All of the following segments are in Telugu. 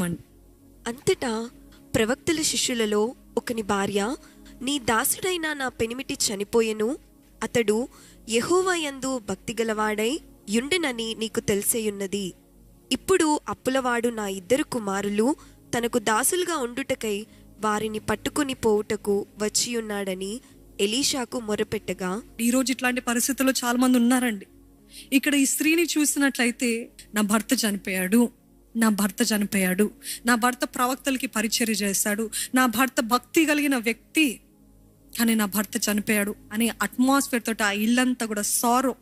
మన్ అంతటా ప్రవక్తల శిష్యులలో ఒకని భార్య నీ దాసుడైన నా పెనిమిటి చనిపోయెను. అతడు యెహోవా యందు భక్తిగలవాడై యుండెనని నీకు తెలిసేయున్నది. ఇప్పుడు అప్పులవాడు నా ఇద్దరు కుమారులు తనకు దాసులుగా ఉండుటకై వారిని పట్టుకుని పోవుటకు వచ్చియున్నాడని ఎలీషాకు మొరపెట్టగా ఈరోజు ఇట్లాంటి పరిస్థితుల్లో చాలా మంది ఉన్నారండి. ఇక్కడ ఈ స్త్రీని చూసినట్లయితే నా భర్త చనిపోయాడు. నా భర్త చనిపోయాడు. నా భర్త ప్రవక్తలకి పరిచర్య చేశాడు నా భర్త భక్తి కలిగిన వ్యక్తి కానీ నా భర్త చనిపోయాడు అనే అట్మాస్ఫియర్ తోటి ఆ ఇల్లంతా కూడా సారో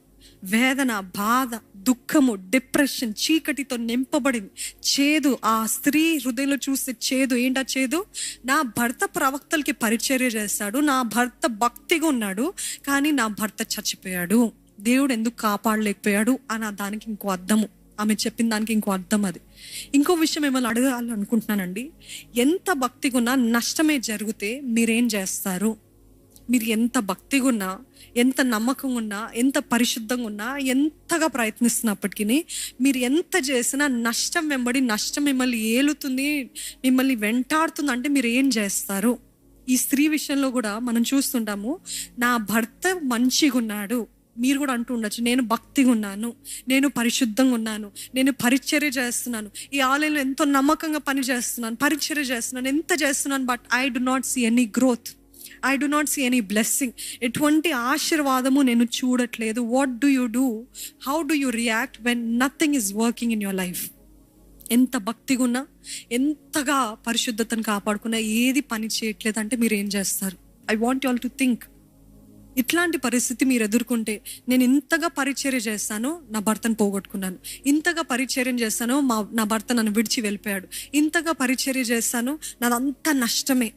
వేదన బాధ దుఃఖము డిప్రెషన్ చీకటితో నింపబడింది. చేదు ఆ స్త్రీ హృదయంలో చూస్తే చేదు ఏంటా చేదు? నా భర్త ప్రవక్తలకి పరిచర్య చేస్తాడు. నా భర్త భక్తిగా ఉన్నాడు కానీ నా భర్త చచ్చిపోయాడు. దేవుడు ఎందుకు కాపాడలేకపోయాడు అని దానికి ఇంకో అర్థము. ఆమె చెప్పిన దానికి ఇంకో అర్థం అది. ఇంకో విషయం మిమ్మల్ని అడగాలనుకుంటున్నానండి? ఎంత భక్తిగా ఉన్నా నష్టమే జరిగితే మీరేం చేస్తారు? మీరు ఎంత భక్తిగా ఉన్నా ఎంత నమ్మకం ఉన్నా ఎంత పరిశుద్ధంగా ఉన్నా ఎంతగా ప్రయత్నిస్తున్నప్పటికీ మీరు ఎంత చేసినా నష్టం వెంబడి నష్టం మిమ్మల్ని ఏలుతుంది మిమ్మల్ని వెంటాడుతుంది అంటే మీరు ఏం చేస్తారు? ఈ స్త్రీ విషయంలో కూడా మనం చూస్తుంటాము నా భర్త మంచిగా ఉన్నాడు మీరు కూడా అంటూ ఉండొచ్చు నేను భక్తిగా ఉన్నాను నేను పరిశుద్ధంగా ఉన్నాను నేను పరిచర్య చేస్తున్నాను ఈ ఆలయంలో ఎంతో నమ్మకంగా పని చేస్తున్నాను పరిచర్య చేస్తున్నాను ఎంత చేస్తున్నాను but I do not see any growth I do not see any blessing ఎటువంటి ఆశీర్వాదము నేను చూడట్లేదు. What do you do how do you react when nothing is working in your life ఎంత భక్తిగా ఉన్నా ఎంతగా పరిశుద్ధతను కాపాడుకున్నా ఏది పని చేయట్లేదు అంటే మీరు ఏం చేస్తారు? I want all to think ఇట్లాంటి పరిస్థితి మీరు ఎదుర్కొంటే నేను ఇంతగా పరిచర్య చేస్తాను నా భర్తను పోగొట్టుకున్నాను. ఇంతగా పరిచర్యం చేస్తాను మా నా భర్త నన్ను విడిచి వెళ్ళిపోయాడు. ఇంతగా పరిచర్య చేస్తాను నాదంతా నష్టమే.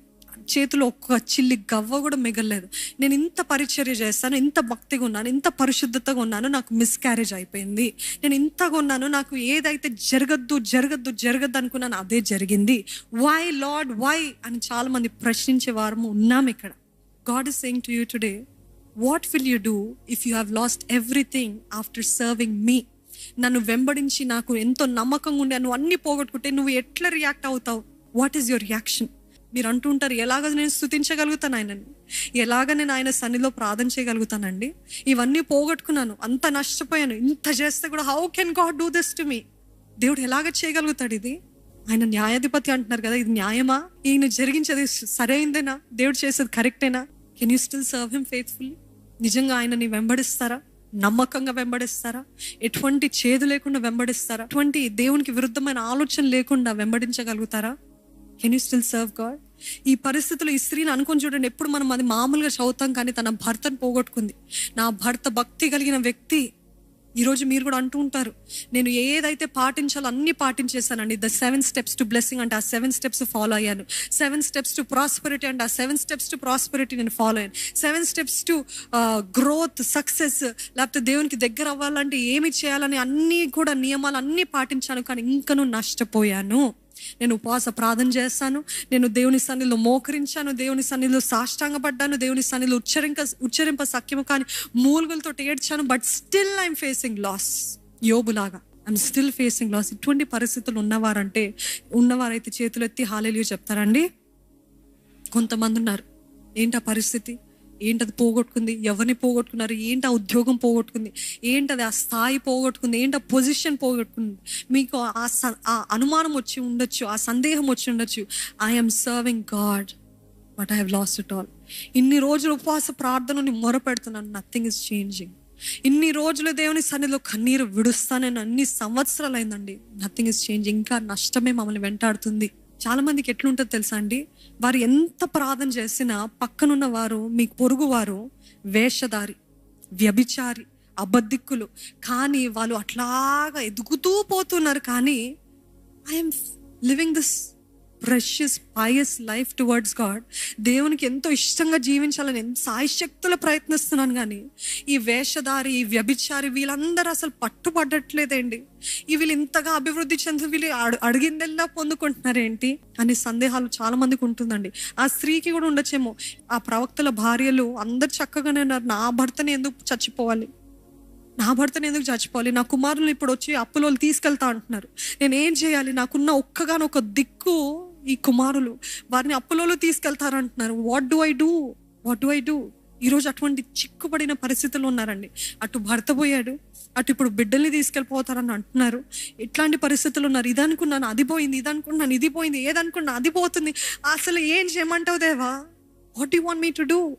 చేతిలో ఒక్క చిల్లి గవ్వ కూడా మిగలలేదు. నేను ఇంత పరిచర్య చేస్తాను ఇంత భక్తిగా ఉన్నాను ఇంత పరిశుద్ధతగా ఉన్నాను నాకు మిస్క్యారేజ్ అయిపోయింది. నేను ఇంతగా ఉన్నాను నాకు ఏదైతే జరగద్దు జరగద్దు జరగద్దు అనుకున్నాను అదే జరిగింది. వై లార్డ్ వై అని చాలామంది ప్రశ్నించే వారము ఉన్నాం ఇక్కడ. God is saying to you today what will you do if you have lost everything after serving మీ నన్ను వెంబడించి నాకు ఎంతో నమ్మకంగా ఉండే నువ్వు అన్ని పోగొట్టుకుంటే నువ్వు ఎట్లా రియాక్ట్ అవుతావు? వాట్ ఈస్ యువర్ రియాక్షన్ మీరు అంటుంటారు ఎలాగ నేను స్థుతించగలుగుతాను ఆయనని? ఎలాగ నేను ఆయన సన్నిలో ప్రార్థన చేయగలుగుతానండి? ఇవన్నీ పోగొట్టుకున్నాను అంత నష్టపోయాను ఇంత చేస్తే కూడా how can God do this to me దేవుడు ఎలాగ చేయగలుగుతాడు ఇది? ఆయన న్యాయాధిపతి అంటున్నారు కదా ఇది న్యాయమా? ఈయన జరిగించేది సరైందేనా? దేవుడు చేసేది కరెక్టేనా can you still serve him faithfully నిజంగా ఆయనని వెంబడిస్తారా? నమ్మకంగా వెంబడిస్తారా? ఎటువంటి చేదు లేకుండా వెంబడిస్తారా? ఎటువంటి దేవునికి విరుద్ధమైన ఆలోచన లేకుండా వెంబడించగలుగుతారా? Can you still serve God ఈ పరిస్థితుల్లో ఈ స్త్రీని అనుకొని చూడండి. ఎప్పుడు మనం అది మామూలుగా చదువుతాం కానీ తన భర్తను పోగొట్టుకుంది. నా భర్త భక్తి కలిగిన వ్యక్తి ఈరోజు మీరు కూడా అంటూ ఉంటారు నేను ఏదైతే పాటించాలో అన్ని పాటించేశానండి. The seven steps to blessing అంటే ఆ సెవెన్ స్టెప్స్ ఫాలో అయ్యాను. సెవెన్ స్టెప్స్ టు ప్రాస్పరిటీ అంటే ఆ సెవెన్ స్టెప్స్ టు ప్రాస్పరిటీ నేను ఫాలో అయ్యాను. Seven steps to growth success లేకపోతే దేవునికి దగ్గర అవ్వాలంటే ఏమి చేయాలని అన్నీ కూడా నియమాలు అన్నీ పాటించాను కానీ ఇంకను నష్టపోయాను. నేను ఉపవాస ప్రార్థన చేస్తాను. నేను దేవుని సన్నిధిలో మోకరించాను. దేవుని సన్నిధిలో సాష్టాంగపడ్డాను. దేవుని సన్నిధిలో ఉచ్చరింక ఉచ్చరింప సఖ్యము కానీ మూలుగులతో ఏడ్చాను. But still I'm facing loss యోబులాగా. I'm still facing loss ఇటువంటి పరిస్థితులు ఉన్నవారంటే ఉన్నవారైతే చేతులు ఎత్తి హాలేలు చెప్తారండి. కొంతమంది ఉన్నారు. ఏంటి ఆ పరిస్థితి? ఏంటది పోగొట్టుకుంది? ఎవరిని పోగొట్టుకున్నారు? ఏంటి ఆ ఉద్యోగం పోగొట్టుకుంది? ఏంటది ఆ స్థాయి పోగొట్టుకుంది? ఏంటి ఆ పొజిషన్ పోగొట్టుకుంది? మీకు ఆ స- ఆ అనుమానం వచ్చి ఉండొచ్చు ఆ సందేహం వచ్చి ఉండొచ్చు. I'm serving God but I have lost it all ఇన్ని రోజులు ఉపవాస ప్రార్థనని మొరపెడుతున్నాను నథింగ్ ఇస్ చేంజింగ్ ఇన్ని రోజులు దేవుని సన్నిధిలో కన్నీరు విడుస్తానని అన్ని సంవత్సరాలు అయిందండి నథింగ్ ఇస్ చేంజింగ్ ఇంకా నష్టమే మమ్మల్ని వెంటాడుతుంది. చాలామందికి ఎట్లుంటుందో తెలుసా అండి? వారు ఎంత ప్రార్థన చేసినా పక్కనున్న వారు మీ పొరుగువారు వేషధారి వ్యభిచారి అబద్ధిక్కులు. కానీ వాళ్ళు అట్లాగా ఎదుగుతూ పోతున్నారు కానీ I'm living this precious pious life towards God దేవునికి ఎంతో ఇష్టంగా జీవించాలని ఎంత సాయశక్తులు ప్రయత్నిస్తున్నాను కానీ ఈ వేషధారి ఈ వ్యభిచారి వీళ్ళందరూ అసలు పట్టుపడట్లేదండి ఈ వీళ్ళు ఇంతగా అభివృద్ధి చెంది వీళ్ళు అడు- అడిగిందల్లా పొందుకుంటున్నారేంటి అనే సందేహాలు చాలా మందికి ఉంటుందండి. ఆ స్త్రీకి కూడా ఉండొచ్చేమో. ఆ ప్రవక్తల భార్యలు అందరు చక్కగానే ఉన్నారు. నా భర్తని ఎందుకు చచ్చిపోవాలి? నా భర్తను ఎందుకు చచ్చిపోవాలి? నా కుమారులు ఇప్పుడు వచ్చి అప్పులో తీసుకెళ్తా అంటున్నారు. నేనేం చేయాలి? నాకున్న ఒక్కగానొక దిక్కు ఈ కుమారులు వారిని అప్పులలో తీసుకెళ్తారంటున్నారు. What do I do what do I do ఈరోజు అటువంటి చిక్కుపడిన పరిస్థితులు ఉన్నారండి. అటు భర్త పోయాడు అటు ఇప్పుడు బిడ్డల్ని తీసుకెళ్ళిపోతారని అంటున్నారు. ఇట్లాంటి పరిస్థితులు ఉన్నారు. ఇది అనుకున్నాను అది పోయింది ఇది అనుకున్నాను ఇది పోయింది ఏదనుకున్నా అది పోతుంది. అసలు ఏం చేయమంటావు దేవా? What you want me to do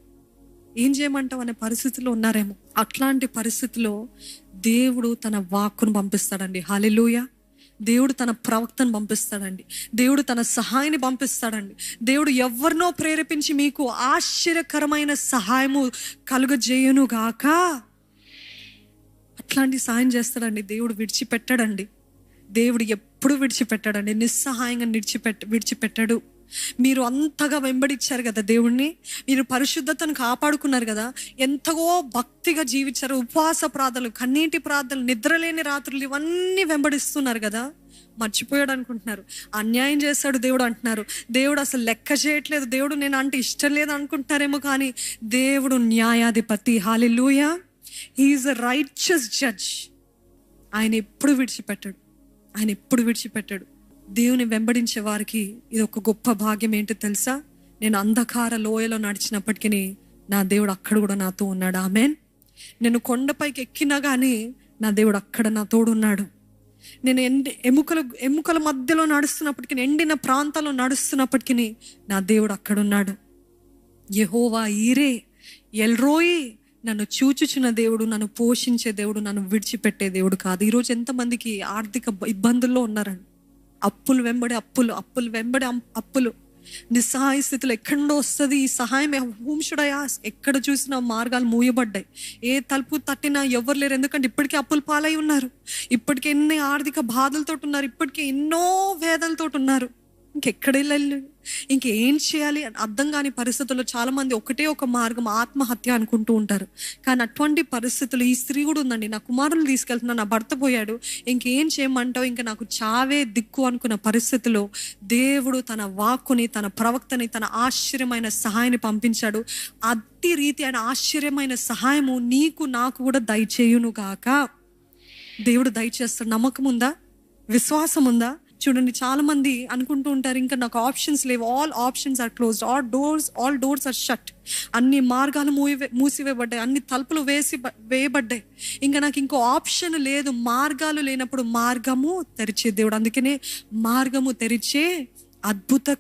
ఏం చేయమంటావు అనే పరిస్థితిలో ఉన్నారేమో. అట్లాంటి పరిస్థితిలో దేవుడు తన వాక్కును పంపిస్తాడండి. హాలెలూయ దేవుడు తన ప్రవక్తను పంపిస్తాడండి. దేవుడు తన సహాయాన్ని పంపిస్తాడండి. దేవుడు ఎవరినో ప్రేరేపించి మీకు ఆశ్చర్యకరమైన సహాయము కలుగజేయును గాక. అట్లాంటి సాయం చేస్తాడండి. దేవుడు విడిచిపెట్టాడండి. దేవుడు ఎప్పుడు విడిచిపెట్టాడండి. నిస్సహాయంగా విడిచిపెట్ట విడిచిపెట్టాడు. మీరు అంతగా వెంబడిచ్చారు కదా దేవుణ్ణి. మీరు పరిశుద్ధతను కాపాడుకున్నారు కదా. ఎంతగో భక్తిగా జీవించారు. ఉపవాస ప్రార్థనలు కన్నీటి ప్రార్థనలు నిద్రలేని రాత్రులు ఇవన్నీ వెంబడిస్తున్నారు కదా. మర్చిపోయాడు అనుకుంటున్నారు. అన్యాయం చేస్తాడు దేవుడు అంటున్నారు. దేవుడు అసలు లెక్క చేయట్లేదు. దేవుడు నేను అంటే ఇష్టం లేదు అనుకుంటున్నారేమో కానీ దేవుడు న్యాయాధిపతి. Hallelujah he is a righteous judge ఆయన ఎప్పుడు విడిచిపెట్టాడు. ఆయన ఎప్పుడు విడిచిపెట్టాడు. దేవుని వెంబడించే వారికి ఇది ఒక గొప్ప భాగ్యం ఏంటో తెలుసా? నేను అంధకార లోయలో నడిచినప్పటికీ నా దేవుడు అక్కడ కూడా నాతో ఉన్నాడు. ఆమెన్. నేను కొండపైకి ఎక్కినా కానీ నా దేవుడు అక్కడ నా తోడు ఉన్నాడు. నేను ఎండి ఎముకల ఎముకల మధ్యలో నడుస్తున్నప్పటికీ ఎండిన ప్రాంతాల్లో నడుస్తున్నప్పటికీ నా దేవుడు అక్కడున్నాడు యహోవా ఈరే ఎల్రోయి నన్ను చూచుచున్న దేవుడు నన్ను పోషించే దేవుడు నన్ను విడిచిపెట్టే దేవుడు కాదు. ఈరోజు ఎంతమందికి ఆర్థిక ఇబ్బందుల్లో ఉన్నారండి. అప్పులు వెంబడి అప్పులు అప్పులు వెంబడి అం- అప్పులు. నిస్సహాయ స్థితిలో ఎక్కడో వస్తుంది ఈ సహాయం. హూంషుడయా? ఎక్కడ చూసినా మార్గాలు మూయబడ్డాయి. ఏ తలుపు తట్టినా ఎవరు లేరు. ఎందుకంటే ఇప్పటికే అప్పులు పాలై ఉన్నారు. ఇప్పటికే ఎన్ని ఆర్థిక బాధలతో ఉన్నారు. ఇప్పటికే ఎన్నో వేదలతోటి ఉన్నారు. ఇంకెక్కడ వెళ్ళాలి ఇంకేం చేయాలి? అని అర్థం కాని పరిస్థితుల్లో చాలామంది ఒకటే ఒక మార్గం ఆత్మహత్య అనుకుంటూ ఉంటారు. కానీ అటువంటి పరిస్థితులు ఈ స్త్రీ కూడా ఉందండి. నా కుమారులు తీసుకెళ్తున్నా నా భర్త పోయాడు. ఇంకేం చేయమంటావు? ఇంకా నాకు చావే దిక్కు అనుకున్న పరిస్థితిలో దేవుడు తన వాక్కుని తన ప్రవక్తని తన ఆశ్చర్యమైన సహాయాన్ని పంపించాడు. అతి రీతి అయిన ఆశ్చర్యమైన సహాయము నీకు నాకు కూడా దయచేయును గాక. దేవుడు దయచేస్తాడు. నమ్మకం ఉందా? విశ్వాసం ఉందా? చూడండి చాలా మంది అనుకుంటూ ఉంటారు ఇంకా నాకు ఆప్షన్స్ లేవు. All options are closed all doors all doors are shut అన్ని మార్గాలు మూసివే మూసివేయబడ్డాయి. అన్ని తలుపులు వేసి వేయబడ్డాయి. ఇంకా నాకు ఇంకో ఆప్షన్ లేదు. మార్గాలు లేనప్పుడు మార్గము తెరిచే దేవుడు. అందుకనే మార్గము తెరిచే అద్భుత